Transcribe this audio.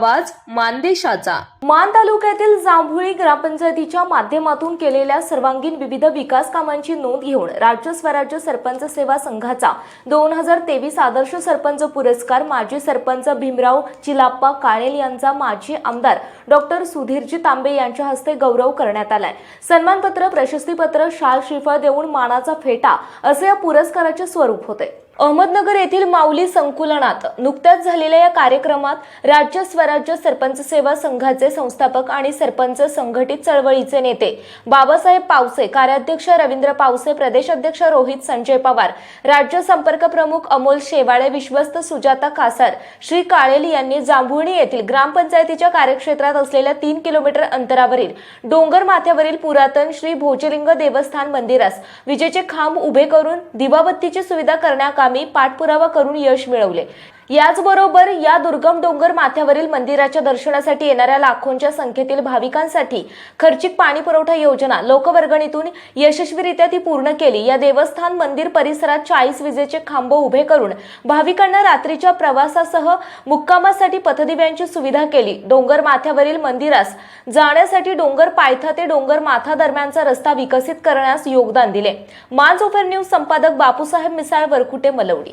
आवाज मानदेशाचा. मान तालुक्यातील जांभुळी ग्रामपंचायतीच्या माध्यमातून केलेल्या सर्वांगीण विविध विकास कामांची नोंद घेऊन राज्य स्वराज्य सरपंच सेवा संघाचा दोन हजार तेवीस आदर्श सरपंच पुरस्कार माजी सरपंच भीमराव चिलाप्पा काळेल यांचा माजी आमदार डॉक्टर सुधीरजी तांबे यांच्या हस्ते गौरव करण्यात आलाय. सन्मानपत्र प्रशस्तीपत्र शाल श्रीफळ देऊन मानाचा फेटा असे या पुरस्काराचे स्वरूप होते. अहमदनगर येथील माऊली संकुलनात नुकत्याच झालेल्या या कार्यक्रमात राज्य स्वराज्य सरपंच सेवा संघाचे संस्थापक आणि सरपंच संघटित चळवळीचे नेते बाबासाहेब पावसे कार्याध्यक्ष रवींद्र पावसे प्रदेशाध्यक्ष रोहित संजय पवार राज्य संपर्क प्रमुख अमोल शेवाळे विश्वस्त सुजाता कासार श्री काळेल यांनी जांभुळणी येथील ग्रामपंचायतीच्या कार्यक्षेत्रात असलेल्या तीन किलोमीटर अंतरावरील डोंगर माथ्यावरील पुरातन श्री भोजलिंग देवस्थान मंदिरास विजेचे खांब उभे करून दिवाबत्तीची सुविधा करण्याकामी पाठपुरावा करून यश मिळवले. याचबरोबर या दुर्गम डोंगर माथ्यावरील मंदिराच्या दर्शनासाठी येणाऱ्या लाखोंच्या संख्येतील भाविकांसाठी खर्चिक पाणी पुरवठा योजना लोकवर्गणीतून यशस्वीरित्या ती पूर्ण केली. या देवस्थान मंदिर परिसरात चाळीस विजेचे खांब उभे करून भाविकांना रात्रीच्या प्रवासासह मुक्कामासाठी पथदिव्यांची सुविधा केली. डोंगर माथ्यावरील मंदिरास जाण्यासाठी डोंगर पायथा ते डोंगर माथा दरम्यानचा रस्ता विकसित करण्यास योगदान दिले. माज ओफर न्यूज संपादक बापूसाहेब मिसाळ वरकुटे मलवडी.